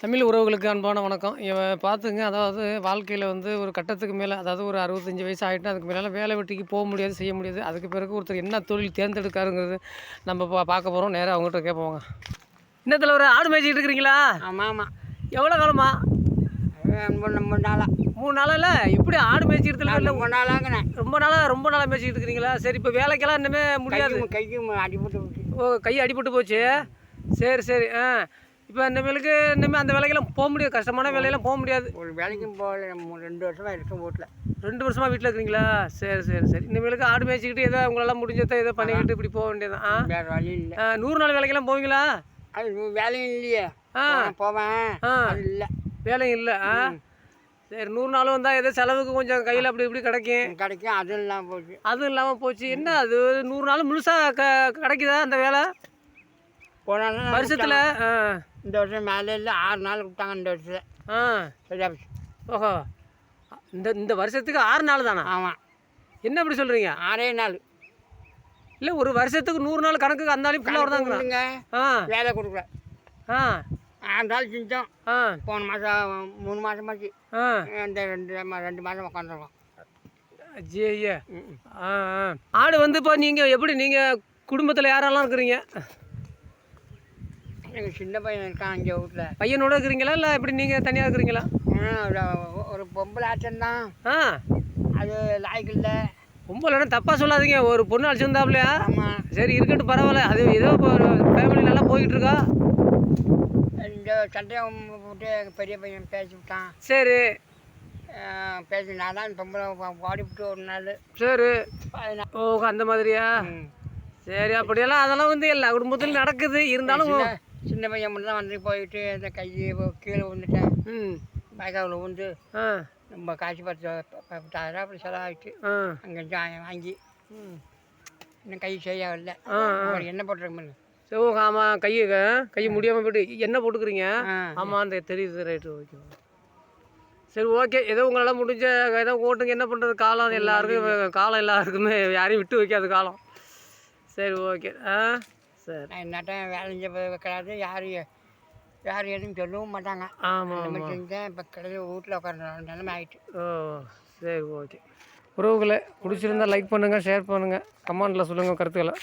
தமிழ் உறவுகளுக்கு அன்பான வணக்கம். இவன் பார்த்துங்க அதாவது வாழ்க்கையில் வந்து ஒரு கட்டத்துக்கு மேலே அதாவது ஒரு அறுபத்தஞ்சி வயசு ஆகிட்டு அதுக்கு மேலே வேலை வெட்டிக்கு போக முடியாது செய்ய முடியாது. அதுக்கு பிறகு ஒருத்தர் என்ன தொழில் தேர்ந்தெடுக்காருங்கிறது நம்ம பா பார்க்க போகிறோம் நேராக அவங்ககிட்ட கேட்போங்க. இன்னத்தில் ஒரு ஆடு மேய்ச்சிட்டு இருக்கிறீங்களா? ஆமாம் ஆமாம் எவ்வளோ காலமா? ரொம்ப நாளாக மூணு நாளில் எப்படி ஆடு மேய்ச்சிட்டு இல்லை ரொம்ப நாளாங்கண்ணே ரொம்ப நாளாக ரொம்ப நாளாக மேய்ச்சிட்டு இருக்கிறீங்களா? சரி இப்போ வேலைக்கெல்லாம் இன்னுமே முடியாது. கைக்கும் அடிபட்டு ஓ கை அடிபட்டு போச்சு? சரி சரி ஆ. இப்போ இனிமேலுக்கு இனிமேல் அந்த வேலைக்கெல்லாம் போக முடியாது. கஷ்டமான வேலையெல்லாம் போக முடியாது. ஒரு வேலைக்கும் போகல நம்ம ரெண்டு வருஷமா இருக்கோம் வீட்டில் ரெண்டு வருஷமா வீட்டில் இருக்கிறீங்களா? சரி சரி சரி. இனிமேலுக்கு ஆடு மேய்ச்சிக்கிட்டு ஏதோ உங்களெல்லாம் முடிஞ்சதை ஏதோ பண்ணிக்கிட்டு இப்படி போக வேண்டியதான் ஆ? வேறு வழி இல்லை. நூறு நாள் வேலைக்கெல்லாம் போவீங்களா? அது வேலையும் இல்லையே. ஆ. போவேன், ஆ. இல்லை. வேலையும் இல்லை. ஆ? சரி நூறு நாளும் வந்தால் ஏதோ செலவுக்கு கொஞ்சம் கையில் அப்படி இப்படி கிடைக்கும். கிடைக்கும். அதுவும் இல்லாமல் போச்சு. அதுவும் இல்லாமல் போச்சு. என்ன அது? நூறு நாள் முழுசாக க கிடைக்குதா அந்த வேலை? போனாலும் வருஷத்தில் ஆ. இந்த வருஷம் மேலே இல்லை ஆறு நாள் விட்டாங்க இந்த வருஷத்தில். ஆ. சரியா போச்சு. ஓஹோ. இந்த இந்த வருஷத்துக்கு ஆறு நாள் தானா? ஆமாம் என்ன அப்படி சொல்கிறீங்க ஆறே நாள். இல்லை ஒரு வருஷத்துக்கு நூறு நாள் கணக்குக்கு அந்த நாளையும் ஃபுல்லாக கொடுங்க ஆ. வேலை கொடுக்கல. ஆ. ஆறு நாள் செஞ்சோம். ஆ. போன மாதம் மூணு மாதமாச்சு ஆ. இந்த ரெண்டு ரெண்டு மாதம் உட்காந்துருக்கோம் ஐயா ஆ ஆடு வந்து இப்போ நீங்கள் எப்படி நீங்கள் குடும்பத்தில் யாரெல்லாம் இருக்கிறீங்க? எங்கள் சின்ன பையன் இருக்கான் இங்கே வீட்டில் பையனோட இருக்கிறீங்களா இல்லை எப்படி நீங்கள் தனியாக இருக்கிறீங்களா? ஒரு பொம்பளை ஆட்டம் தான் ஆ. அது லாய்க்கு இல்லை. ரொம்ப இல்லைன்னா தப்பாக சொல்லாதீங்க. ஒரு பொண்ணு அழைச்சிருந்தாப்லையா ஆமாம் சரி இருக்கட்டும் பரவாயில்ல. அது ஏதோ இப்போ ஃபேமிலி நல்லா போய்கிட்டு இருக்கா? இந்த சண்டையை போட்டு எங்கள் பெரிய பையன் பேசி விட்டான். சரி. பேசி நான் தான் பொம்பளை பா- பாடி விட்டு ஒரு நாள். சரி. ஓ அந்த மாதிரியா. சரி அப்படியெல்லாம் அதெல்லாம் வந்து எல்லா குடும்பத்திலும் நடக்குது. இருந்தாலும் சின்ன பையன் மட்டும் தான் வந்து போயிட்டு இந்த கையை கீழே விழுந்துட்டேன். ம். பேக்காவில் விழுந்து ஆ. நம்ம காசு பத்து பத்தாயிரம் அப்படி செலவாகிட்டு ஆ. அங்கே வாங்கி ம். இன்னும் கை ஆ, அப்புறம் என்ன போட்டுருக்கோம் ஓ ஆமாம் கையை கை முடியாமல் போயிட்டு என்ன போட்டுக்கிறீங்க? ஆமாம் அந்த தெரியுது ரைட்டு ஓகே சரி ஓகே ஏதோ உங்களால் முடிஞ்ச ஏதோ ஓட்டுங்க என்ன பண்ணுறது காலம் எல்லாருக்கும் காலம் எல்லாருக்குமே யாரையும் விட்டு வைக்காத காலம். சரி ஓகே ஆ. சரி. நான் என்னட்டம் வேலை செஞ்ச வைக்கிறாரு யார் யார் எதுவும் சொல்லவும் மாட்டாங்க. ஆமாம் செஞ்சேன் இப்போ கடையில் வீட்டில் உட்கார நிலைமை ஆயிட்டு. ஓ சரி ஓகே. உறவுகளை பிடிச்சிருந்தா லைக் பண்ணுங்கள் ஷேர் பண்ணுங்கள் கமெண்டில் சொல்லுங்கள் கருத்துக்களை.